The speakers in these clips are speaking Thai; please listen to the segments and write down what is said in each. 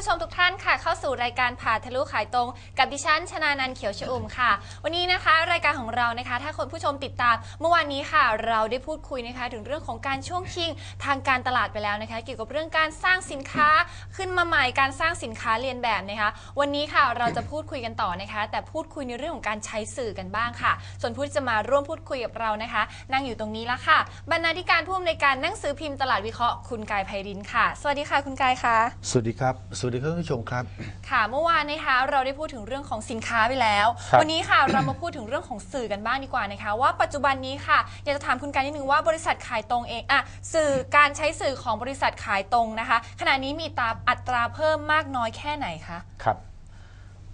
was ทุกท่านค่ะ เข้าสู่รายการผ่าทะลุขายตรง กับดิฉันชนานันเขียวชอุ่มค่ะ วันนี้นะคะ รายการของเรานะคะ ถ้าคนผู้ชมติดตาม เมื่อวานนี้ค่ะ เราได้พูดคุยนะคะ ถึงเรื่องของการช่วงชิงทางการตลาดไปแล้วนะคะ เกี่ยวกับเรื่องการสร้างสินค้าขึ้นมาใหม่การสร้างสินค้าเรียนแบบนะคะ วันนี้ค่ะเราจะพูดคุยกันต่อนะคะ แต่พูดคุยในเรื่องของการใช้สื่อกันบ้างค่ะ ส่วนผู้ที่จะมาร่วมพูดคุยกับเรานะคะ นั่งอยู่ตรงนี้แล้วค่ะ บรรณาธิการผู้อำนวยการหนังสือพิมพ์ตลาดวิเคราะห์คุณกายไพรินค่ะ สวัสดีค่ะ คุณกายค่ะ สวัสดีครับ สวัสดีท่านผู้ชมครับ ค่ะเมื่อวานนะคะเราได้พูดถึงเรื่องของสินค้าไปแล้ว ครับ วันนี้ค่ะเรามาพูดถึงเรื่องของสื่อกันบ้างดีกว่านะคะ ว่าปัจจุบันนี้ค่ะอยากจะถามคุณการนิดนึงว่าบริษัทขายตรงเองอะสื่อการใช้สื่อของบริษัทขายตรงนะคะ ขณะนี้มีตราอัตราเพิ่มมากน้อยแค่ไหนคะ ครับ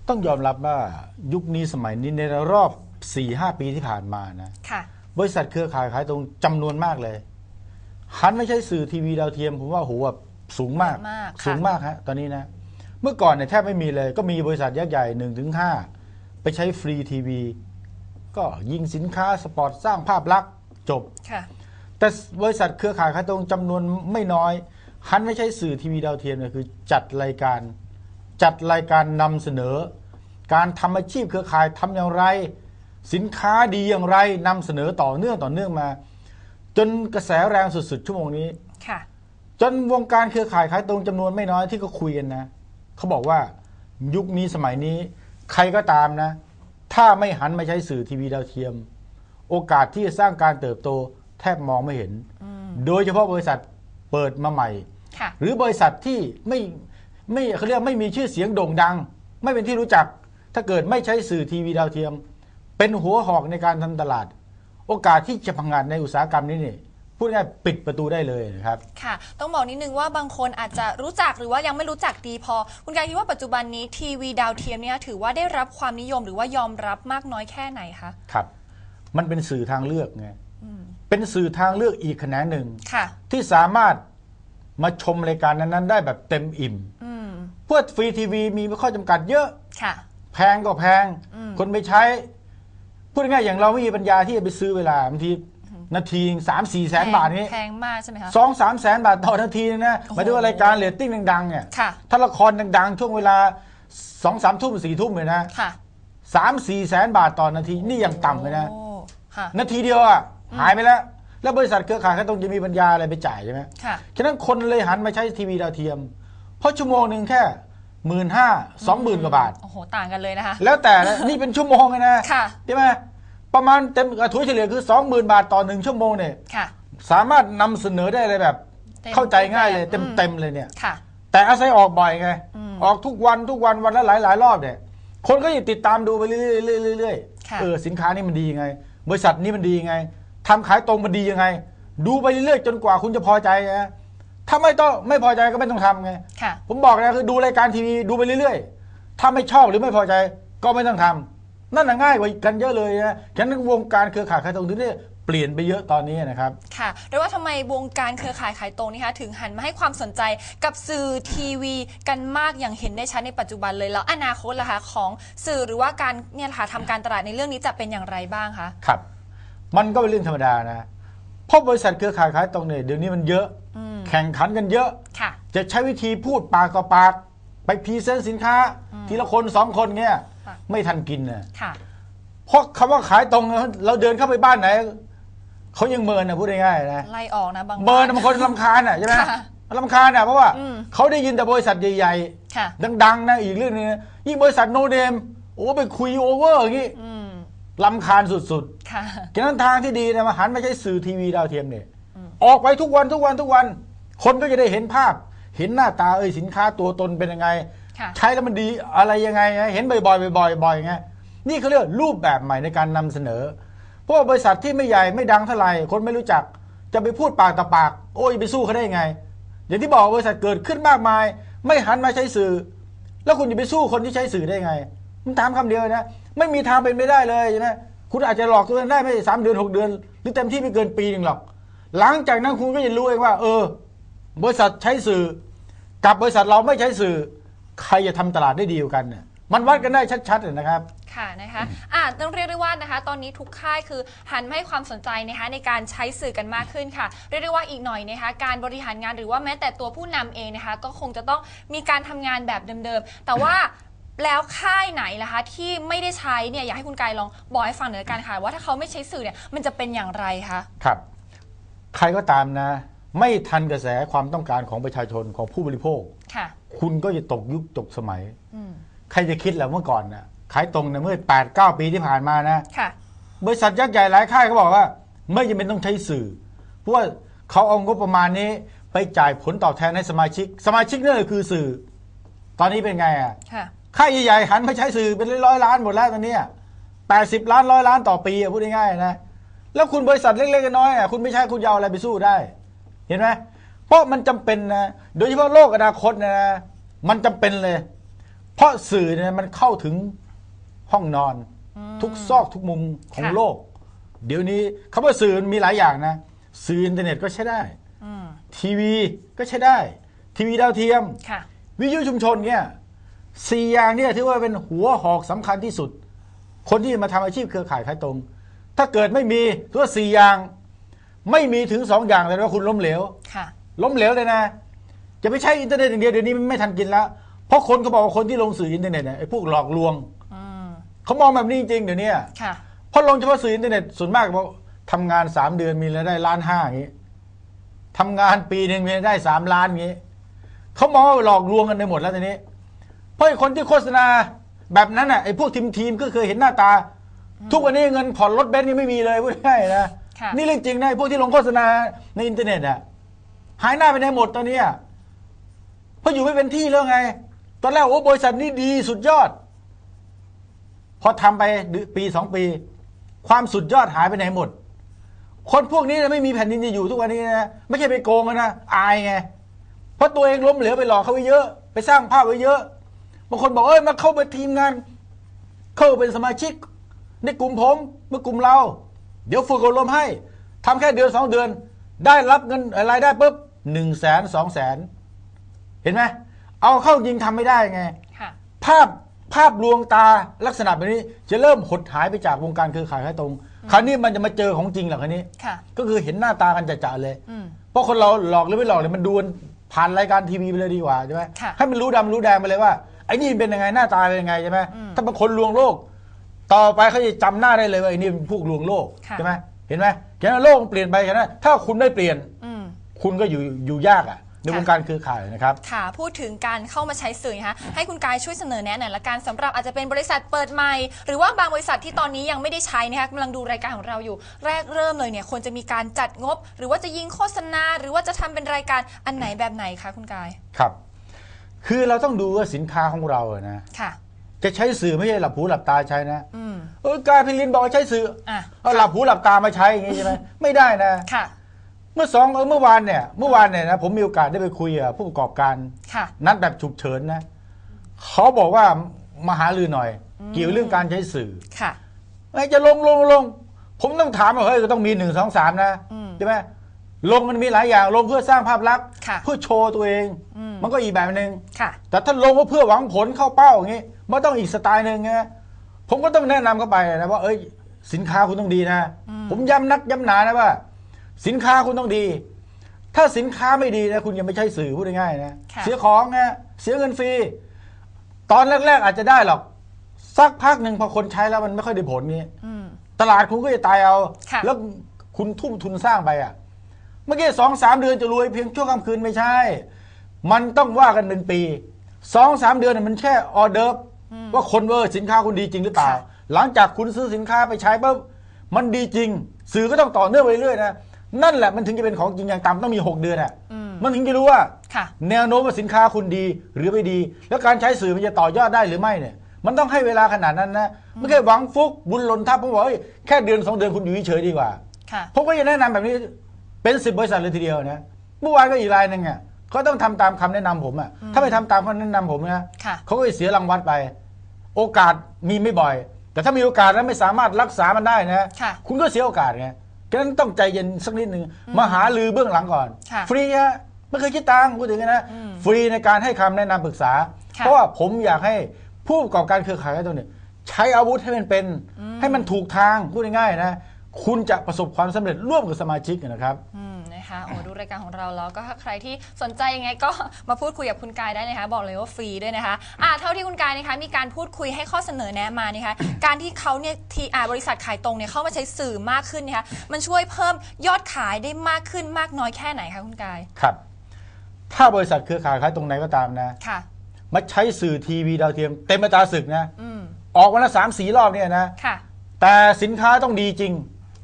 ต้องยอมรับว่ายุคนี้สมัยนี้ในรอบ 4-5 ปีที่ผ่านมานะ ค่ะ บริษัทเครือข่ายขายตรงจำนวนมากเลย หันไม่ใช่สื่อทีวีดาวเทียม ผมว่าโหแบบสูงมากเยอะมากค่ะ สูงมากฮะตอนนี้นะ เมื่อก่อนเนี่ยแทบไม่มีเลยก็มีบริษัทยักษ์ใหญ่1นถึงหไปใช้ฟรีทีวีก็ยิงสินค้าสปอร์ตสร้างภาพลักษณ์จบ ค่ะ แต่บริษัทเครือข่ายขายตรงจำนวนไม่น้อยหันไม่ใช่สื่อทีวีดาวเทียมเนี่ยคือจัดรายการ จัดรายการนำเสนอ การทำอาชีพเครือข่ายทำอย่างไร สินค้าดีอย่างไรนำเสนอต่อเนื่องต่อเนื่องมา จนกระแสแรงสุดๆชั่วโมงนี้ ค่ะ จนวงการเครือข่ายขายตรงจำนวนไม่น้อยที่ก็คุยกันนะ เขาบอกว่ายุคนี้สมัยนี้ ใครก็ตามนะ ถ้าไม่หันมาใช้สื่อทีวีดาวเทียม โอกาสที่จะสร้างการเติบโตแทบมองไม่เห็น โดยเฉพาะบริษัทเปิดมาใหม่ค่ะหรือบริษัทที่ไม่ไม่เขาเรียกไม่มีชื่อเสียงโด่งดัง ไม่เป็นที่รู้จัก ถ้าเกิดไม่ใช้สื่อทีวีดาวเทียม เป็นหัวหอกในการทำตลาด โอกาสที่จะพังงานในอุตสาหกรรมนี้นี่ พูดง่ายๆปิดประตูได้เลยนะครับ ค่ะ ต้องบอกนิดนึงว่าบางคนอาจจะรู้จักหรือว่ายังไม่รู้จักดีพอ คุณกายคิดว่าปัจจุบันนี้ทีวีดาวเทียมเนี่ยถือว่าได้รับความนิยมหรือว่ายอมรับมากน้อยแค่ไหนคะ ครับ มันเป็นสื่อทางเลือกไงเป็นสื่อทางเลือกอีกแขนงหนึ่ง ค่ะ ที่สามารถมาชมรายการนั้นๆ ได้แบบเต็มอิ่ม อืม เพื่อฟรีทีวีมีข้อจำกัดเยอะ ค่ะ แพงก็แพง อืม คนไปใช้ พูดง่ายๆอย่างเราไม่มีปัญญาที่จะไปซื้อเวลาบางที นาทีสามสี่แสนบาทนี้แพงมากใช่ไหมคะสองสามแสนบาทต่อนาทีนะโอ้โหหมายถึงว่ารายการเรตติ้งดังๆเนี่ยค่ะถ้าละครดังๆ ช่วงเวลาสองสามทุ่มสี่ทุ่มเลยนะค่ะสามสี่แสนบาทต่อนาทีนี่ยังต่ำเลยนะโอ้ค่ะนาทีเดียวอะหายไปแล้ว แล้วบริษัทเครือข่ายเขาต้องจะมีปัญญาอะไรไปจ่ายใช่ไหมค่ะฉะนั้นคนเลยหันมาใช้ทีวีดาวเทียม เพราะชั่วโมงหนึ่งแค่หมื่นห้าสองหมื่นกว่าบาท โอ้โห ต่างกันเลยนะคะ แล้วแต่นะนี่เป็นชั่วโมงเลยนะค่ะใช่ไหม ประมาณเต็มกระถุยเฉลี่ยคือสองหมื่นบาทต่อหนึ่งชั่วโมงเนี่ยค่ะ สามารถนำเสนอได้เลยแบบ เต็มเข้าใจง่ายเลยรูปแบบเต็มเต็มๆเลยเนี่ย ค่ะ แต่อาศัยออกบ่อยไง อืมออกทุกวันทุกวันวันละหลายหลายๆรอบเนี่ย คนก็ยังติดตามดูไปเรื่อยๆเรื่อยๆค่ะ เออสินค้านี่มันดียังไง บริษัทนี้มันดียังไงทำขายตรงมันดียังไง ดูไปเรื่อยๆจนกว่าคุณจะพอใจนะถ้าไม่ต้องไม่พอใจก็ไม่ต้องทำไง ค่ะ ผมบอกนะคือดูรายการทีวีดูไปเรื่อยๆ ถ้าไม่ชอบหรือไม่พอใจก็ไม่ต้องทำ นั่นน่ะง่ายกว่ากันเยอะเลยนะฉะนั้นวงการเครือข่ายขายตรงที่นี่เปลี่ยนไปเยอะตอนนี้นะครับ ค่ะหรือว่าทำไมวงการเครือข่ายขายตรงนี่คะถึงหันมาให้ความสนใจกับสื่อทีวีกันมากอย่างเห็นได้ชัดในปัจจุบันเลยแล้วอนาคตล่ะคะของสื่อหรือว่าการเนี่ยค่ะทำการตลาดในเรื่องนี้จะเป็นอย่างไรบ้างคะครับ มันก็เป็นเรื่องธรรมดานะเพราะบริษัทเครือข่ายขายตรงเนี่ยเดี๋ยวนี้มันเยอะอืมแข่งขันกันเยอะค่ะจะใช้วิธีพูดปากต่อปาก ไปพรีเซนต์สินค้า ทีละคนสองคนเงี้ยค่ะ ไม่ทันกินนะค่ะ เพราะคำว่าขายตรงเราเดินเข้าไปบ้านไหนเขายังเมินนะพูดง่ายๆนะไล่ออกนะบางเมินบ้าบางคนลำคาญอะใช่ไหมค่ะลำคาญอะเพราะว่าอืมเขาได้ยินแต่บริษัทใหญ่ค่ะๆดังๆนะอีกเรื่องนึงนะยิ่งบริษัทโนเดมโอ้ไปคุยโอเวอร์อย่างงี้อืมลำคาญสุดๆค่ะฉะนั้นทางที่ดีนะมาหันไม่ใช่สื่อทีวีดาวเทียมเนี่ยออกไปทุกวันทุกวันทุกวัน คนก็จะได้เห็นภาพ เห็นหน้าตาเอ้ยสินค้าตัวตนเป็นยังไงค่ะ ใช้แล้วมันดีอะไรยังไงเห็นบ่อยๆบ่อยๆบ่อยๆไงนี่เขาเรียกรูปแบบใหม่ในการนำเสนอ เพราะว่าบริษัทที่ไม่ใหญ่ไม่ดังเท่าไหร่คนไม่รู้จัก จะไปพูดปากต่อปาก โอ้ยไปสู้เขาได้ยังไง อย่างที่บอกบริษัทเกิดขึ้นมากมาย ไม่หันมาใช้สื่อ แล้วคุณจะไปสู้คนที่ใช้สื่อได้ไง มันถามคำเดียวนะ ไม่มีทางเป็นไปได้เลยนะคุณอาจจะหลอกตัวเองได้ไม่สามเดือนหกเดือน หรือเต็มที่ไม่เกินปีหนึ่งหรอก หลังจากนั้นคุณก็จะรู้เองว่า เออ บริษัทใช้สื่อ กับบริษัทเราไม่ใช้สื่อ ใครจะทำตลาดได้ดีกว่ากันเนี่ยมันวัดกันได้ชัดๆเลยนะครับ ค่ะนะคะอ่าต้องเรียกได้ว่านะคะ ตอนนี้ทุกค่ายคือหันมาให้ความสนใจนะคะในการใช้สื่อกันมากขึ้นค่ะ เรียกได้ว่าอีกหน่อยนะคะ การบริหารงานหรือว่าแม้แต่ตัวผู้นำเองนะคะ ก็คงจะต้องมีการทำงานแบบเดิมๆ แต่ว่าแล้วค่ายไหนล่ะคะที่ไม่ได้ใช้เนี่ยอยากให้คุณกายลองบอกให้ฟังหน่อยละกันค่ะ ว่าถ้าเขาไม่ใช้สื่อเนี่ยมันจะเป็นอย่างไรคะ ครับ ใครก็ตามนะ ไม่ทันกระแสความต้องการของประชาชนของผู้บริโภค ค่ะ คุณก็จะตกยุคตกสมัย อืมใครจะคิดแหละเมื่อก่อนนะขายตรงนะเมื่อ8 9ปีที่ผ่านมานะ ค่ะ บริษัทยักษ์ใหญ่หลายค่ายเขาบอกว่า ไม่จำเป็นต้องใช้สื่อ เพราะว่าเขาเอางบประมาณนี้ไปจ่ายผลตอบแทนให้สมาชิก สมาชิกนั่นแหละคือสื่อ ตอนนี้เป็นไงอะค่ะ ค่ายใหญ่ๆหันมาใช้สื่อเป็นร้อยๆล้านหมดแล้วตอนเนี้แปดสิบล้านร้อยล้านต่อปีอะพูดง่ายๆนะแล้วคุณบริษัทเล็กๆน้อยๆอะคุณไม่ใช่คุณจะเอาอะไรไปสู้ได้ เห็นไหม เพราะมันจำเป็นนะ โดยเฉพาะโลกอนาคตนะ มันจำเป็นเลย เพราะสื่อเนี่ยมันเข้าถึงห้องนอน ทุกซอกทุกมุมของค่ะโลก เดี๋ยวนี้คำว่าสื่อมันมีหลายอย่างนะ สื่ออินเทอร์เน็ตก็ใช้ได้อืมทีวีก็ใช้ได้ ทีวีดาวเทียมค่ะวิทยุชุมชนเนี่ยสี่อย่างเนี่ยถือว่าเป็นหัวหอกสำคัญที่สุด คนที่มาทำอาชีพเครือข่ายขายตรง ถ้าเกิดไม่มีถือว่าสี่อย่าง ไม่มีถึงสองอย่างเลยว่าคุณล้มเหลวค่ะ ล้มเหลวเลยนะจะไม่ใช่อินเทอร์เน็ตอย่างเดียวเดี๋ยวนี้มันไม่ทันกินแล้ว เพราะคนเขาบอกว่าคนที่ลงสื่ออินเทอร์เน็ตเนี่ยไอ้พวกหลอกลวงอืมเขามองแบบนี้จริงๆเดี๋ยวนี้ค่ะเพราะลงเฉพาะสื่ออินเทอร์เน็ตส่วนมากบอกทำงานสามเดือนมีรายได้ล้านห้าอย่างนี้ทำงานปีหนึ่งมีรายได้สามล้านอย่างนี้เขามองว่าหลอกลวงกันไปหมดแล้วตอนนี้ เพราะไอ้คนที่โฆษณาแบบนั้นอะไอ้พวกทีมทีมๆก็เคยเห็นหน้าตา ทุกวันนี้เงินผ่อนรถเบนซ์ยังไม่มีเลยพูดง่ายๆนะค่ะนี่เรื่องจริงนะไอ้พวกที่ลงโฆษณาในอินเทอร์เน็ตอะ หายหน้าไปไหนหมดตอนนี้เพราะอยู่ไม่เป็นที่แล้วไง ตอนแรกโอ้บริษัทนี้ดีสุดยอด พอทำไปปีสองปี ความสุดยอดหายไปไหนหมด คนพวกนี้นะไม่มีแผ่นดินจะอยู่ทุกวันนี้นะไม่ใช่ไปโกงกันนะอายไงเพราะตัวเองล้มเหลวไปหลอกเขาไว้เยอะ ไปสร้างภาพไว้เยอะบางคนบอกเอ้ยมาเข้าไปทีมงาน เข้าเป็นสมาชิก ในกลุ่มผมเมื่อกลุ่มเรา เดี๋ยวฝึกอบรมให้ทำแค่เดือนสองเดือน ได้รับเงินรายได้ปุ๊บ หนึ่งแสนสองแสนเห็นไหมเอาเข้าจริงทำไม่ได้ไงค่ะภาพภาพลวงตาลักษณะแบบนี้จะเริ่มหดหายไปจากวงการเครือข่ายขายตรง คราวนี้มันจะมาเจอของจริงเหรอคราวนี้ค่ะก็คือเห็นหน้าตากันจะๆเลยอืมเพราะคนเราหลอกหรือไม่หลอกเนี่ยมันดูกันผ่านรายการทีวีไปเลยดีกว่าใช่ไหมค่ะให้มันรู้ดำรู้แดงไปเลยว่าไอ้นี่เป็นยังไงหน้าตาเป็นยังไงใช่ไหมอืมถ้าเป็นคนลวงโลก ต่อไปเขาจะจำหน้าได้เลยว่าไอ้นี่เป็นพวกลวงโลกค่ะใช่ไหมเห็นไหมแค่นั้นโลกมันเปลี่ยนไปแค่นั้นถ้าคุณไม่เปลี่ยนอืม คุณก็อยู่อยู่ยากอะในค่ะวงการเครือข่ายนะครับ ค่ะ พูดถึงการเข้ามาใช้สื่อนะคะให้คุณกายช่วยเสนอแนะหน่อยละกันสำหรับอาจจะเป็นบริษัทเปิดใหม่ หรือว่าบางบริษัทที่ตอนนี้ยังไม่ได้ใช้นะคะกำลังดูรายการของเราอยู่ แรกเริ่มเลยเนี่ยควรจะมีการจัดงบ หรือว่าจะยิงโฆษณา หรือว่าจะทำเป็นรายการอันไหนแบบไหนคะคุณกาย ครับ คือเราต้องดูว่าสินค้าของเราอะนะ ค่ะจะใช้สื่อไม่ใช่หลับหูหลับตาใช้นะอืมเออกายพิลินบอกว่าใช้สื่ออะเอาหลับหูหลับตามาใช้อย่างงี้ใช่ไหมไม่ได้นะ ค่ะ เมื่อสองเออเมื่อวานเนี่ยเมื่อวานเนี่ยนะผมมีโอกาสได้ไปคุยกับผู้ประกอบการค่ะ นัดแบบฉุกเฉินนะเขาบอกว่ามาหาลือหน่อย เกี่ยวเรื่องการใช้สื่อค่ะไอ้จะลงลงลง ผมต้องถามว่าเฮ้ยก็ต้องมีหนึ่งสองสามนะอืมใช่ไหมลงมันมีหลายอย่างลงเพื่อสร้างภาพลักษณ์ค่ะเพื่อโชว์ตัวเองอืมมันก็อีกแบบหนึ่งค่ะแต่ถ้าลงว่าเพื่อหวังผลเข้าเป้าอย่างนี้มันต้องอีกสไตล์หนึ่งนะผมก็ต้องแนะนำเข้าไปนะว่าเอ้ยสินค้าคุณต้องดีนะ ผมย้ำนักย้ำหนานะว่า สินค้าคุณต้องดี ถ้าสินค้าไม่ดีนะคุณยังไม่ใช่สื่อพูดง่ายๆนะค่ะ เสียของนะเสียเงินฟรี ตอนแรก ๆ อาจจะได้หรอก สักพักหนึ่งพอคนใช้แล้วมันไม่ค่อยได้ผลนี้ อืม ตลาดคุณก็จะตายเอา ค่ะ แล้วคุณทุ่มทุนสร้างไปอะ เมื่อกี้สองสามเดือนจะรวยเพียงชั่วค่ำคืนไม่ใช่ มันต้องว่ากันเป็นปีสองสามเดือนน่ะมันแค่ออเดิร์ฟว่าคนเวอร์สินค้าคุณดีจริงหรือเปล่า ค่ะ หลังจากคุณซื้อสินค้าไปใช้ปุ๊บมันดีจริง สื่อก็ต้องต่อเนื่องไปเรื่อยๆนะ นั่นแหละมันถึงจะเป็นของจริงอย่างต่ำต้องมี 6 เดือนอะอืมมันถึงจะรู้ว่า ค่ะ แนวโน้มว่าสินค้าคุณดีหรือไม่ดี แล้วการใช้สื่อมันจะต่อยอดได้หรือไม่เนี่ย มันต้องให้เวลาขนาดนั้นนะไม่ใช่หวังฟุกบุญหล่นทับผมบอกเฮ้ยแค่เดือนสองเดือนคุณอยู่เฉยๆดีกว่าค่ะผมก็จะแนะนำแบบนี้เป็นสิบบริษัทเลยทีเดียวนะเมื่อวานก็อีกรายหนึ่งอะเขาต้องทำตามคำแนะนำผมอะถ้าไม่ทำตามคำแนะนำผมนะค่ะเขาก็จะเสียรางวัลไป โอกาสมีไม่บ่อย แต่ถ้ามีโอกาสแล้วไม่สามารถรักษามันได้นะค่ะคุณก็เสียโอกาสไง ฉะนั้นต้องใจเย็นสักนิดหนึ่งมาหาลือเบื้องหลังก่อน ค่ะฟรีฮะไม่เคยคิดตังค์พูดถึงนะ อืมฟรีในการให้คำแนะนำปรึกษา ค่ะเพราะว่าผมอยากให้ผู้ประกอบการเครือข่ายตัวเนี่ยใช้อาวุธให้มันเป็น ให้มันถูกทางพูดง่ายๆนะ คุณจะประสบความสำเร็จร่วมกับสมาชิกนะครับ อืม นะคะโอ้ดูรายการของเราแล้วก็ถ้าใครที่สนใจยังไงก็มาพูดคุยกับคุณกายได้นะคะ บอกเลยว่าฟรีด้วยนะคะอ่าเท่าที่คุณกายนะคะมีการพูดคุยให้ข้อเสนอแนะมานะคะ การที่เขาเนี่ยที่อ่าบริษัทขายตรงเนี่ยเข้ามาใช้สื่อมากขึ้นนะคะมันช่วยเพิ่มยอดขายได้มากขึ้นมากน้อยแค่ไหนคะคุณกาย ครับ ถ้าบริษัทเครือข่ายขายตรงไหนก็ตามนะค่ะ มาใช้สื่อทีวีดาวเทียมเต็มอัตราศึกนะ อืมออกวันละสามสีรอบเนี่ยนะ ค่ะแต่สินค้าต้องดีจริง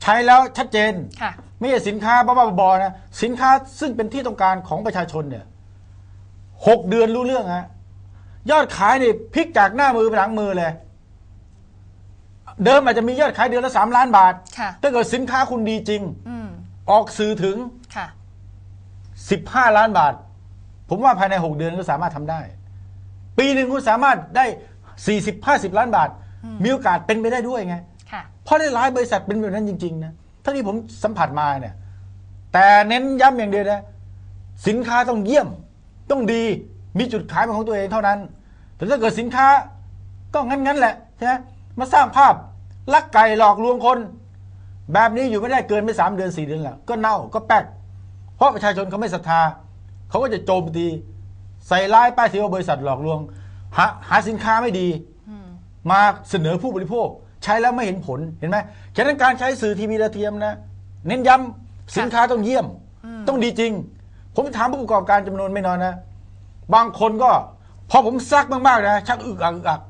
ใช้แล้วชัดเจน ค่ะ ไม่ใช่สินค้าบ้าๆบอๆนะสินค้าซึ่งเป็นที่ต้องการของประชาชนเนี่ยหกเดือนรู้เรื่องฮะยอดขายนี่พลิกจากหน้ามือไปหลังมือเลย เดิมอาจจะมียอดขายเดือนละสามล้านบาทค่ะถ้าเกิดสินค้าคุณดีจริงอืมออกสื่อถึงค่ะ15ล้านบาท ผมว่าภายใน6เดือนก็สามารถทำได้ ปีหนึ่งคุณสามารถได้40 50ล้านบาท มีโอกาสเป็นไปได้ด้วยไงค่ะเพราะได้หลายบริษัทเป็นแบบนั้นจริง ๆ นะ เท่าที่ผมสัมผัสมาเนี่ย แต่เน้นย้ำอย่างเดียวนะสินค้าต้องเยี่ยม ต้องดีมีจุดขายเป็นของตัวเองเท่านั้น แต่ถ้าเกิดสินค้าก็งั้นๆแหละใช่ไหมมาสร้างภาพลักไก่หลอกลวงคน แบบนี้อยู่ไม่ได้เกินไปสามเดือนสี่เดือนแหละก็เน่าก็แป๊กเพราะประชาชนเขาไม่ศรัทธาเขาก็จะโจมตีใส่ร้ายป้ายสีว่าบริษัทหลอกลวงหาหาสินค้าไม่ดีอืมมาเสนอผู้บริโภค ใช้แล้วไม่เห็นผลเห็นไหมฉะนั้นการใช้สื่อทีวีดาวเทียมนะ เน้นย้ำสินค้าต้องเยี่ยม ต้องดีจริง ผมถามผู้ประกอบการจำนวนไม่น้อยนะ บางคนก็พอผมซักมากๆนะชักอึกอักอึกอัก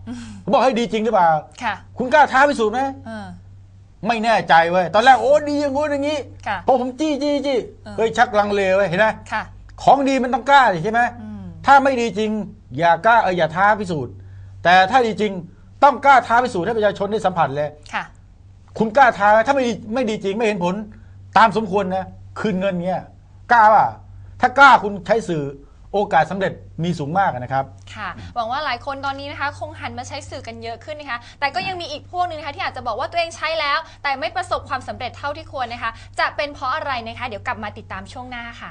ผมบอกให้ดีจริงหรือเปล่าค่ะคุณกล้าท้าพิสูจน์ไหมเออไม่แน่ใจเว้ยตอนแรกโอ้ดีอย่างงู้นอย่างนี้ค่ะพอผมจี้จี้จี้เออเฮ้ยชักลังเลเว้ยเห็นไหมค่ะของดีมันต้องกล้าดิใช่ไหมอืมถ้าไม่ดีจริง อย่ากล้าเอออย่าท้าพิสูจน์ แต่ถ้าดีจริง ต้องกล้าท้าพิสูจน์ให้ประชาชนได้สัมผัสเลย ค่ะ คุณกล้าท้าไหมถ้าไม่ดีไม่ดีจริงไม่เห็นผล ตามสมควรนะคืนเงินเงี้ยกล้าป่ะถ้ากล้าคุณใช้สื่อโอกาสสำเร็จมีสูงมากนะครับ ค่ะ หวังว่าหลายคนตอนนี้นะคะ คงหันมาใช้สื่อกันเยอะขึ้นนะคะ แต่ก็ยังมีอีกพวกหนึงนะคะที่อาจจะบอกว่าตัวเองใช้แล้ว แต่ไม่ประสบความสำเร็จเท่าที่ควรนะคะ จะเป็นเพราะอะไรนะคะ เดี๋ยวกลับมาติดตามช่วงหน้าค่ะ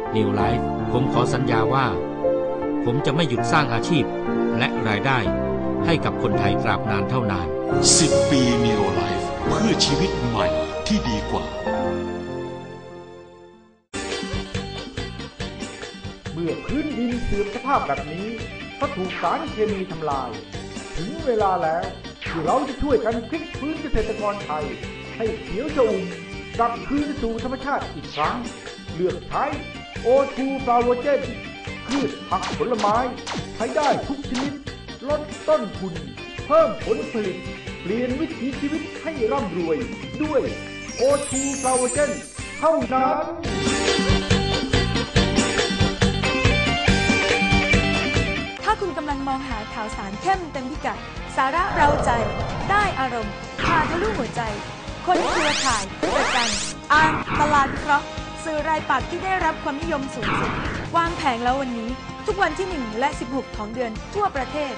New Life ผมขอสัญญาว่า ผมจะไม่หยุดสร้างอาชีพ และรายได้ให้กับคนไทยตราบนานเท่านาน 10 ปี Neo Life เพื่อชีวิตใหม่ที่ดีกว่า เมื่อพื้นดินเสื่อมสภาพแบบนี้เพราะถูกสารเคมีทำลาย ถึงเวลาแล้วที่เราจะช่วยกันพลิกฟื้นเกษตรกรไทย ให้เขียวชอุ่มกลับคืนสู่ธรรมชาติอีกครั้ง เลือกใช้ โอทูฟลาวเจนพืชผักผลไม้ ใช้ได้ทุกชนิด ลดต้นทุน เพิ่มผลผลิต เปลี่ยนวิถีชีวิตให้ร่ำรวย ด้วยโอทูฟลาวเจนเท่านั้นถ้าคุณกำลังมองหาข่าวสารเข้มเต็มพิกัด สาระเราใจ ได้อารมณ์พาทะลุหัวใจ คนเครือข่ายประกันอ่านตลาดวิเคราะห์ สื่อรายปักษ์ที่ได้รับความนิยมสูงสุด วางแผงแล้ววันนี้ ทุกวันที่ 1 และ 16 ของเดือนทั่วประเทศ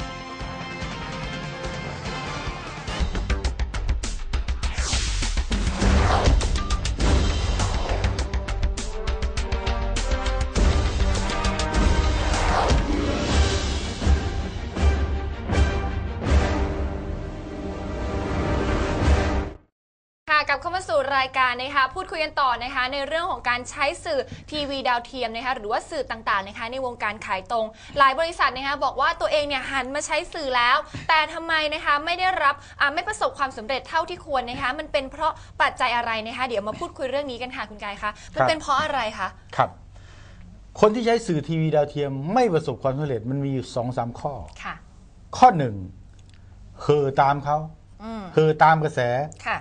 นะคะพูดคุยกันต่อนะคะในเรื่องของการใช้สื่อทีวีดาวเทียมนะคะหรือว่าสื่อต่างๆนะคะในวงการขายตรง หลายบริษัทนะคะบอกว่าตัวเองเนี่ยหันมาใช้สื่อแล้ว แต่ทำไมนะคะไม่ได้รับอ่าไม่ประสบความสำเร็จเท่าที่ควรนะคะมันเป็นเพราะปัจจัยอะไรนะคะเดี๋ยวมาพูดคุยเรื่องนี้กันค่ะคุณกายคะมันเป็นเพราะอะไรคะครับคนที่ใช้สื่อทีวีดาวเทียมไม่ประสบความสำเร็จมันมีอยู่สองสามข้อค่ะข้อหนึ่งเห่อตามเขาอืมเห่อตามกระแสค่ะ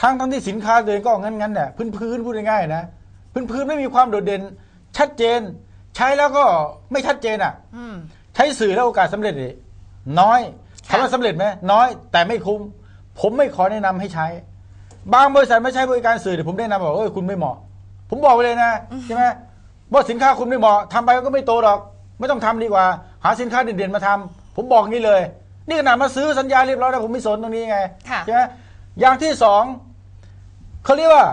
ทั้งทั้งที่สินค้าตัวเองก็งั้นงั้นๆเนี่ยพื้นพื้นๆพูดง่ายๆนะพื้นพื้นๆไม่มีความโดดเด่น ชัดเจน ใช้แล้วก็ไม่ชัดเจนอะอืมใช้สื่อแล้วโอกาสสำเร็จนี่น้อยค่ะถามว่าสำเร็จไหมน้อย แต่ไม่คุ้ม ผมไม่ขอแนะนำให้ใช้ บางบริษัทไม่ใช้บริการสื่อเดี๋ยวผมแนะนำบอกเอ้ยคุณไม่เหมาะ ผมบอกไปเลยนะใช่ไหมว่าสินค้าคุณไม่เหมาะทำไปก็ไม่โตหรอก ไม่ต้องทำดีกว่า หาสินค้าเด่นๆมาทำผมบอกงี้เลย นี่ขนาดมาซื้อสัญญาเรียบร้อยแล้วผมไม่สนตรงนี้ไงค่ะใช่ไหมอย่างที่สอง เขาเรียกว่า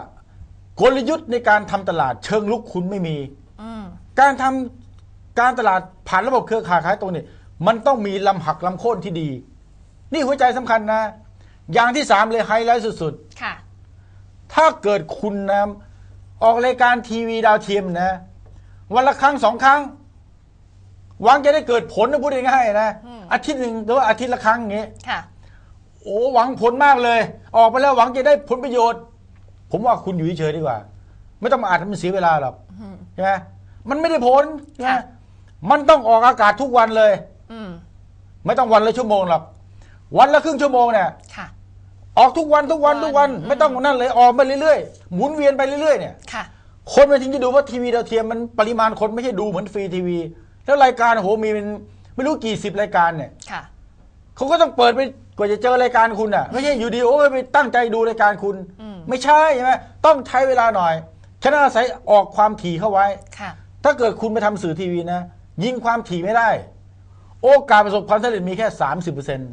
กลยุทธ์ในการทำตลาดเชิงลุกคุณไม่มี อืมการทำการตลาดผ่านระบบเครือข่ายขายตรงนี่มันต้องมีลำหักลำโค่นที่ดี นี่หัวใจสำคัญนะ อย่างที่สามเลยไฮไลท์สุดค่ะ ๆ ถ้าเกิดคุณนะออกรายการทีวีดาวเทียมนะ วันละครั้งสองครั้งหวังจะได้เกิดผลนะพูดง่ายๆนะอืม อาทิตย์หนึ่งหรือว่าอาทิตย์ละครั้งอย่างเงี้ยค่ะ โอ้หวังผลมากเลย ออกไปแล้วหวังจะได้ผลประโยชน์ ผมว่าคุณอยู่เฉยๆดีกว่า ไม่ต้องมาอ่านให้มันเสียเวลาหรอกอืมใช่ไหมมันไม่ได้ผลใช่ไหมค่ะมันต้องออกอากาศทุกวันเลย อืมไม่ต้องวันละชั่วโมงหรอกวันละครึ่งชั่วโมงเนี่ยค่ะออกทุกวันทุกวันทุกวันอืมไม่ต้องนั่นเลยออกไปเรื่อยๆหมุนเวียนไปเรื่อยๆเนี่ยค่ะ คนมันถึงจะดูว่าทีวีดาวเทียมมันปริมาณคนไม่ใช่ดูเหมือนฟรีทีวี แล้วรายการโอ้โหมีเป็นไม่รู้กี่สิบรายการเนี่ยค่ะเขาก็ต้องเปิดไป กว่าจะเจอรายการคุณอะ ไม่ใช่อยู่ดีโอ้ยไปตั้งใจดูรายการคุณอืมไม่ใช่ใช่ไหมต้องใช้เวลาหน่อยฉะนั้นอาศัยออกความถี่เข้าไว้ค่ะถ้าเกิดคุณไปทำสื่อทีวีนะ ยิงความถี่ไม่ได้ โอกาสประสบความสำเร็จมีแค่สามสิบเปอร์เซ็นต์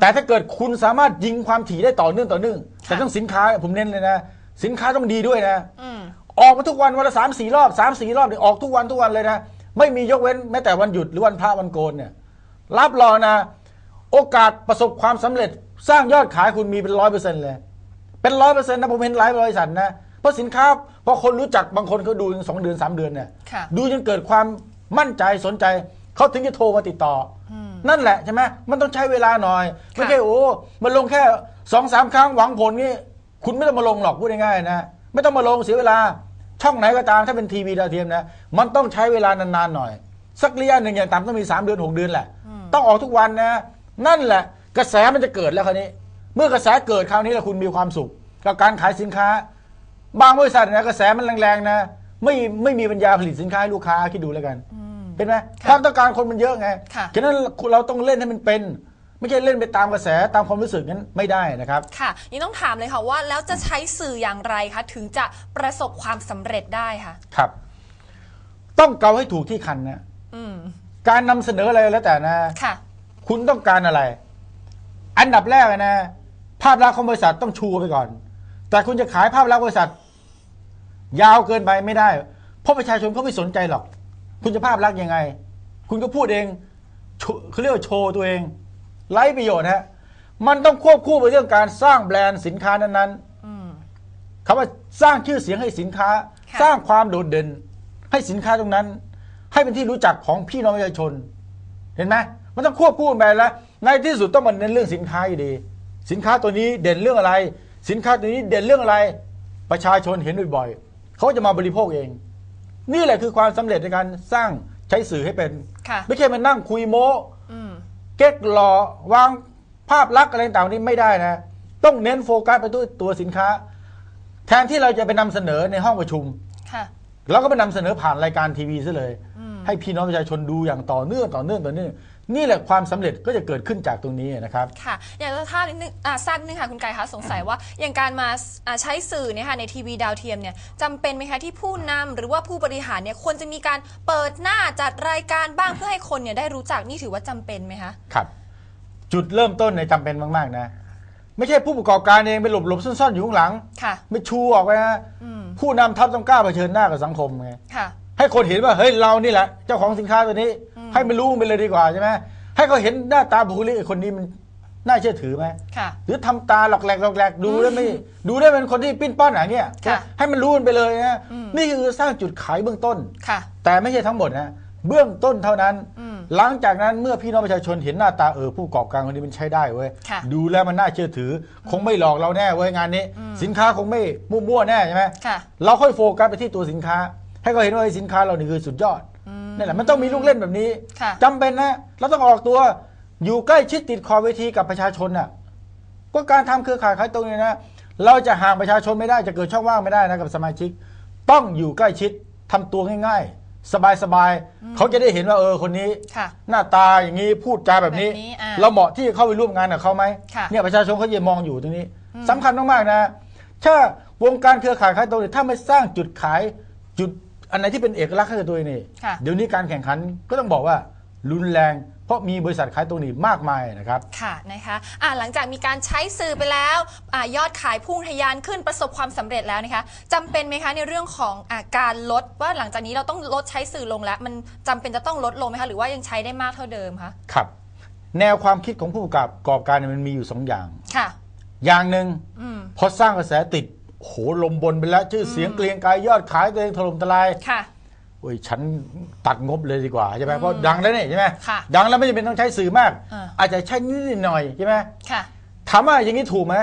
แต่ถ้าเกิดคุณสามารถยิงความถี่ได้ต่อเนื่องต่อเนื่องแต่ต้องสินค้าผมเน้นเลยนะ สินค้าต้องดีด้วยนะอืมออกมาทุกวันวันละสามสี่รอบสามสี่รอบเนี่ยออกทุกวันทุกวันเลยนะ ไม่มียกเว้นแม้แต่วันหยุดหรือวันพระวันโกนเนี่ย รับรองนะ โอกาสประสบความสำเร็จสร้างยอดขายคุณมีเป็นร้อยเปอร์เซ็นต์เลย เป็นร้อยเปอร์เซ็นต์นะผมเห็นหลายบริษัทนะ เพราะสินค้าพอคนรู้จักบางคนเขาดูสองเดือนสามเดือนเนี่ยค่ะดูจนเกิดความมั่นใจสนใจเขาถึงจะโทรมาติดต่ออนั่นแหละใช่ไหมมันต้องใช้เวลาหน่อย ไม่ใช่โอ้มาลงแค่สองสามครั้งหวังผลนี่คุณไม่ต้องมาลงหรอกพูดง่ายๆนะไม่ต้องมาลงเสียเวลาช่องไหนก็ตามถ้าเป็นทีวีดาวเทียมนะมันต้องใช้เวลานานๆหน่อย สักระยะหนึ่งอย่างต่ำต้องมี 3 เดือน 6 เดือนแหละ ต้องออกทุกวันนะ นั่นแหละ กระแสมันจะเกิดแล้วคราวนี้ เมื่อกระแสเกิดคราวนี้แล้วคุณมีความสุข กับการขายสินค้า บางบริษัทนะกระแสมันแรงๆนะ ไม่ไม่มีปัญญาผลิตสินค้าให้ลูกค้าคิดดูแล้วกันเป็นไหมความต้องการคนมันเยอะไงค่ะฉะนั้นเราต้องเล่นให้มันเป็นไม่ใช่เล่นไปตามกระแสตามความรู้สึกนั้นไม่ได้นะครับ ค่ะนี่ต้องถามเลยค่ะว่าแล้วจะใช้สื่ออย่างไรคะถึงจะประสบความสำเร็จได้คะครับ ต้องเกาให้ถูกที่คันนะอืมการนำเสนออะไรแล้วแต่นะค่ะ คุณต้องการอะไร อันดับแรกเลยนะ ภาพลักษณ์ของบริษัทต้องชูไปก่อน แต่คุณจะขายภาพลักษณ์บริษัท ยาวเกินไปไม่ได้ เพราะประชาชนเขาไม่สนใจหรอก คุณจะภาพลักษณ์ยังไง คุณก็พูดเองโชเขาเรียกว่าโชว์ตัวเองไร้ประโยชน์ฮะมันต้องควบคู่ไปเรื่องการสร้างแบรนด์สินค้านั้นๆอืมคำว่าสร้างชื่อเสียงให้สินค้าค่ะสร้างความโดดเด่น ให้สินค้าตรงนั้น ให้เป็นที่รู้จักของพี่น้องประชาชน เห็นไหม มันต้องควบคู่กันไปแล้วในที่สุดต้องมาเน้นเรื่องสินค้าอยู่ดี สินค้าตัวนี้เด่นเรื่องอะไร สินค้าตัวนี้เด่นเรื่องอะไร ประชาชนเห็นบ่อยๆเขาจะมาบริโภคเอง นี่แหละคือความสำเร็จในการสร้างใช้สื่อให้เป็นค่ะไม่ใช่มานั่งคุยโม้อืมเก๊กหล่อวางภาพลักษณ์อะไรต่างๆนี้ไม่ได้นะ ต้องเน้นโฟกัสไปที่ตัวสินค้า แทนที่เราจะไปนำเสนอในห้องประชุมค่ะเราก็ไปนำเสนอผ่านรายการทีวีซะเลยอืมให้พี่น้องประชาชนดูอย่างต่อเนื่องต่อเนื่องต่อเนื่อง นี่แหละความสำเร็จก็จะเกิดขึ้นจากตรงนี้นะครับค่ะ อยากจะทราบนิดนึงอ่าทราบนิดนึงค่ะคุณไก่คะสงสัยว่าอย่างการมาอ่าใช้สื่อเนี่ยค่ะในทีวีดาวเทียมเนี่ยจำเป็นไหมคะที่ผู้นำหรือว่าผู้บริหารเนี่ยควรจะมีการเปิดหน้าจัดรายการบ้างเพื่อให้คนเนี่ยได้รู้จักนี่ถือว่าจำเป็นไหมคะครับ จุดเริ่มต้นในยจำเป็นมาก ๆ นะไม่ใช่ผู้ประกอบการเองไปหลบหลบๆซ่อนๆอยู่ข้างหลัง ค่ะ ไม่ชูออกไปนะอืมผู้นำทัพต้องกล้าเผชิญหน้ากับสังคมไงค่ะให้คนเห็นว่าเฮ้ยเรานี่แหละ เจ้าของสินค้าตัวนี้ ให้มันรู้ไปเลยดีกว่าใช่ไหมให้เขาเห็นหน้าตาบุคลิกไอ้คนนี้มันน่าเชื่อถือไหมค่ะหรือทำตาหลอกแหลกหลอกแหลกดูแล้วไม่ดูได้เป็นคนที่ปิ้นป้อนอะไรเนี่ยค่ะให้มันรู้กันไปเลยนะอืมนี่คือสร้างจุดขายเบื้องต้นค่ะ แต่ไม่ใช่ทั้งหมดนะเบื้องต้นเท่านั้นอืมหลังจากนั้นเมื่อพี่น้องประชาชนเห็นหน้าตาเออผู้ประกอบการคนนี้มันใช้ได้เว้ยค่ะดูแล้วมันน่าเชื่อถือ คงไม่หลอกเราแน่เว้ยงานนี้ สินค้าคงไม่มั่วๆแน่ใช่ไหมค่ะเราค่อยโฟกัสไปที่ตัวสินค้า ให้เขาเห็นว่าไอ้สินค้าเรานี่คือสุดยอดอืม นี่แหละมันต้องมีลูกเล่นแบบนี้ค่ะ จำเป็นนะเราต้องออกตัวอยู่ใกล้ชิดติดคอเวทีกับประชาชนน่ะก็การทำเครือข่ายขายตรงนี้นะเราจะห่างประชาชนไม่ได้จะเกิดช่องว่างไม่ได้นะกับสมาชิก ต้องอยู่ใกล้ชิดทำตัวง่าย ๆ สบายๆเขาจะได้เห็นว่าเออคนนี้ ค่ะ หน้าตาอย่างนี้พูดจาแบบนี้ แบบนี้อ่าเราเหมาะที่จะเข้าไปร่วมงานกับเขาไหมค่ะเนี่ยประชาชนเขาจะมองอยู่ตรงนี้สำคัญมากๆนะ ถ้าวงการเครือข่ายขายตรงเนี่ยถ้าไม่สร้างจุดขายจุด อันไหนที่เป็นเอกลักษณ์ให้กับตัวเองนี่ค่ะ เดี๋ยวนี้การแข่งขันก็ต้องบอกว่ารุนแรง เพราะมีบริษัทขายตรงนี้มากมายนะครับ ค่ะนะคะอะหลังจากมีการใช้สื่อไปแล้วอายอดขายพุ่งทะยานขึ้นประสบความสำเร็จแล้วนะคะจำเป็นไหมคะในเรื่องของอาการลดว่าหลังจากนี้เราต้องลดใช้สื่อลงแล้ว มันจำเป็นจะต้องลดลงไหมคะหรือว่ายังใช้ได้มากเท่าเดิมคะครับ แนวความคิดของผู้ประกอบการเนี่ยมันมีอยู่สองอย่าง ค่ะ อย่างหนึ่งอืม พอสร้างกระแสติด โอ้โหลมบนไปแล้ว ชื่อเสียงเกรียงไกรยอดขายตัวเองถล่มทลายค่ะโอ้ยฉันตัดงบเลยดีกว่าใช่ไหมเพราะดังแล้วนี่ใช่ไหมค่ะดังแล้วไม่จำเป็นต้องใช้สื่อมากอ่าอาจจะใช้นิดๆหน่อยใช่ไหมค่ะถามว่าอย่างนี้ถูกไหม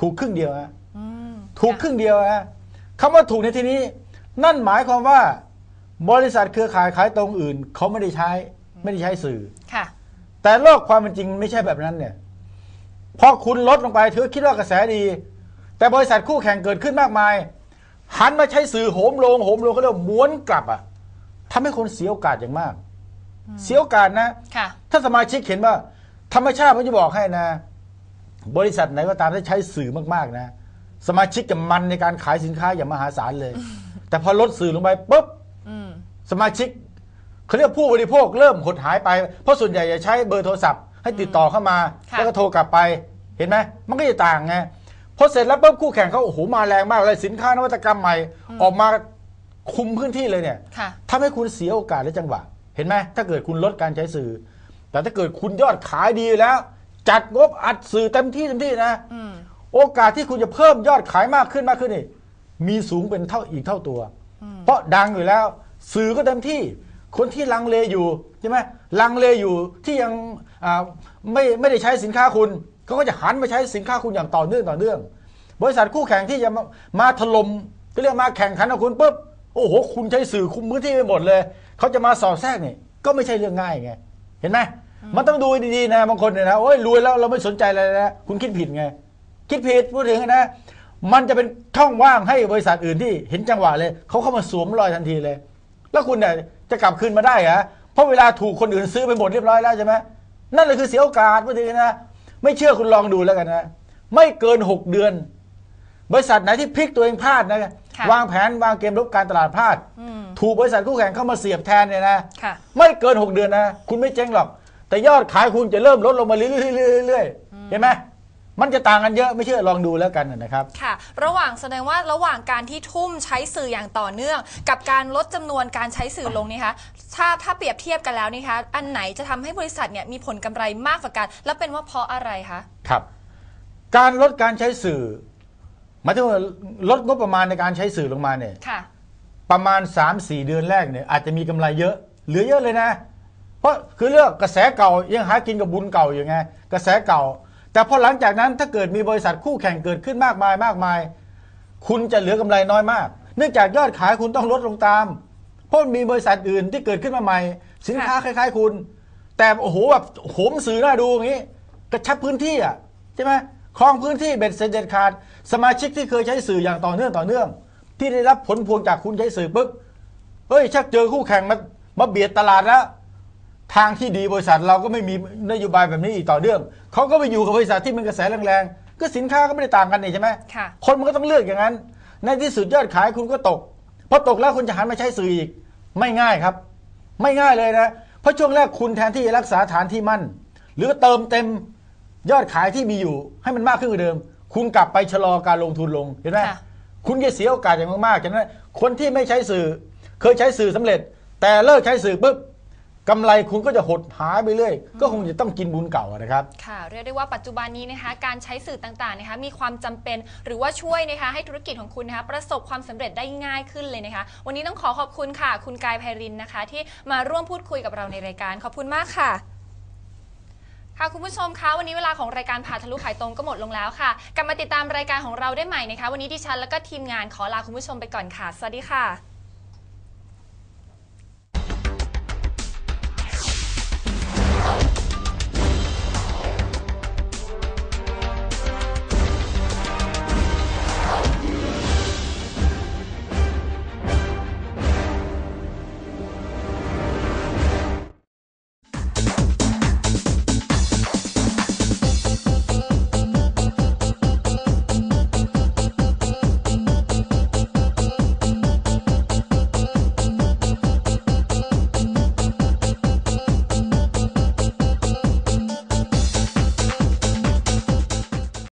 ถูกครึ่งเดียวฮะอืมถูกครึ่งเดียวฮะคำว่าถูกในที่นี้ นั่นหมายความว่า บริษัทเครือข่ายขายตรงอื่นเขาไม่ได้ใช้ไม่ได้ใช้สื่อค่ะ แต่โลกความเป็นจริงไม่ใช่แบบนั้นเนี่ยพอคุณลดลงไปเธอคิดว่ากระแสดี แต่บริษัทคู่แข่งเกิดขึ้นมากมาย หันมาใช้สื่อโหมโรงโหมโรงก็เรียกว่าม้วนกลับอะทำให้คนเสียโอกาสอย่างมาก เสียโอกาสนะค่ะถ้าสมาชิกเห็นว่า ธรรมชาติผมจะบอกให้นะ บริษัทไหนก็ตามที่ใช้สื่อมากๆนะ สมาชิกจะมันในการขายสินค้าอย่างมหาศาลเลย แต่พอลดสื่อลงไปปุ๊บอืมสมาชิกเขาเรียกผู้บริโภคเริ่มหดหายไป เพราะส่วนใหญ่จะใช้เบอร์โทรศัพท์ให้ติดต่อเข้ามาค่ะแล้วก็โทรกลับไปเห็นไหมมันก็จะต่างไง พอเสร็จแล้วปุ๊บคู่แข่งเขาโอ้โหมาแรงมากเลยสินค้านวัตกรรมใหม่ออกมาคุมพื้นที่เลยเนี่ยค่ะทำให้คุณเสียโอกาสและจังหวะ เห็นไหมถ้าเกิดคุณลดการใช้สื่อ แต่ถ้าเกิดคุณยอดขายดีแล้ว จัดงบอัดสื่อเต็มที่เต็มที่นะอืมโอกาสที่คุณจะเพิ่มยอดขายมากขึ้นมากขึ้นนี่มีสูงเป็นเท่าอีกเท่าตัว เพราะดังอยู่แล้ว สื่อก็เต็มที่ คนที่ลังเลอยู่ใช่ไหมลังเลอยู่ที่ยังอ่าไม่ไม่ได้ใช้สินค้าคุณ เขาก็จะหันมาใช้สินค้าคุณอย่างต่อเนื่องต่อเนื่อง บริษัทคู่แข่งที่จะมามาถล่มก็เรียกมาแข่งขันกับคุณปุ๊บโอ้โห คุณใช้สื่อคุมพื้นที่ไปหมดเลย เขาจะมาสอดแทรกนี่ก็ไม่ใช่เรื่องง่ายไง เห็นไหมมันต้องดูดีๆนะบางคนเนี่ยนะโอ้ยรวยแล้วเราไม่สนใจอะไรเลยนะคุณคิดผิดไง คิดผิดพูดถึงนะ มันจะเป็นช่องว่างให้บริษัทอื่นที่เห็นจังหวะเลยเขาเข้ามาสวมรอยทันทีเลย แล้วคุณเนี่ยจะกลับคืนมาได้เหรอเพราะเวลาถูกคนอื่นซื้อไปหมดเรียบร้อยแล้วใช่ไหมนั่นเลยคือเสียโอกาสพูดถึงนะ ไม่เชื่อคุณลองดูแล้วกันนะ ไม่เกินหกเดือน บริษัทไหนที่พลิกตัวเองพลาดนะค่ะวางแผนวางเกมรบการตลาดพลาดอืมถูกบริษัทคู่แข่งเข้ามาเสียบแทนเนี่ยนะค่ะไม่เกิน 6 เดือนนะ คุณไม่เจ๊งหรอก แต่ยอดขายคุณจะเริ่มลดลงมาเรื่อยๆเรื่อยๆเห็นไหม มันจะต่างกันเยอะไม่เชื่อลองดูแล้วกันนะครับ ค่ะ ระหว่างแสดงว่าระหว่างการที่ทุ่มใช้สื่ออย่างต่อเนื่อง กับการลดจำนวนการใช้สื่อลงนี่คะถ้าถ้าเปรียบเทียบกันแล้วนี่คะอันไหนจะทำให้บริษัทเนี่ยมีผลกำไรมากกว่ากัน และเป็นว่าเพราะอะไรคะครับ การลดการใช้สื่อหมายถึงว่าลดงบประมาณในการใช้สื่อลงมาเนี่ยค่ะ ประมาณ 3-4 เดือนแรกเนี่ยอาจจะมีกำไรเยอะเหลือเยอะเลยนะ เพราะคือเรื่องกระแสเก่ายังหากินกับบุญเก่าอยู่ไงกระแสเก่า แต่พอหลังจากนั้นถ้าเกิดมีบริษัทคู่แข่งเกิดขึ้นมากมายมากมาย คุณจะเหลือกำไรน้อยมาก เนื่องจากยอดขายคุณต้องลดลงตาม เพราะมีบริษัทอื่นที่เกิดขึ้นมาใหม่ สินค้าคล้าย ๆ คุณ แต่โอ้โหแบบโหมสื่อหน่าดูอย่างนี้กระชับพื้นที่อะใช่ไหมครองพื้นที่เบ็ดเสร็จเด็ดขาด สมาชิกที่เคยใช้สื่ออย่างต่อเนื่องต่อเนื่อง ที่ได้รับผลพวงจากคุณใช้สื่อปุ๊บเฮ้ยชักเจอคู่แข่งมามาเบียดตลาดแล้ว ทางที่ดีบริษัทเราก็ไม่มีนโยบายแบบนี้อีกต่อเนื่องเขาก็ไปอยู่กับบริษัทที่มันกระแสแรงๆ ก็สินค้าก็ไม่ได้ต่างกันนี่ใช่ไหมค่ะคนมันก็ต้องเลือกอย่างนั้น ในที่สุดยอดขายคุณก็ตกพอตกแล้วคุณจะหันมาใช้สื่ออีก ไม่ง่ายครับ ไม่ง่ายเลยนะ เพราะช่วงแรกคุณแทนที่จะรักษาฐานที่มั่น หรือเติมเต็มยอดขายที่มีอยู่ ให้มันมากขึ้นกว่าเดิม คุณกลับไปชะลอการลงทุนลงเห็นไหมค่ะคุณจะเสียโอกาสอย่างมากๆฉะนั้นคนที่ไม่ใช้สื่อ เคยใช้สื่อสำเร็จ แต่เลิกใช้สื่อปุ๊บ กำไรคุณก็จะหดหายไปเรื่อย ก็คงจะต้องกินบุญเก่าอะนะครับ ค่ะ เรียกได้ว่าปัจจุบันนี้นะคะการใช้สื่อต่างๆนะคะมีความจำเป็นหรือว่าช่วยนะคะให้ธุรกิจของคุณนะคะประสบความสำเร็จได้ง่ายขึ้นเลยนะคะ วันนี้ต้องขอขอบคุณค่ะ คุณกายไพรินนะคะ ที่มาร่วมพูดคุยกับเราในรายการ ขอบคุณมากค่ะ ค่ะคุณผู้ชมคะวันนี้เวลาของรายการผ่าทะลุขายตรงก็หมดลงแล้วค่ะ กลับมาติดตามรายการของเราได้ใหม่นะคะ วันนี้ดิฉันแล้วก็ทีมงานขอลาคุณผู้ชมไปก่อนค่ะ สวัสดีค่ะ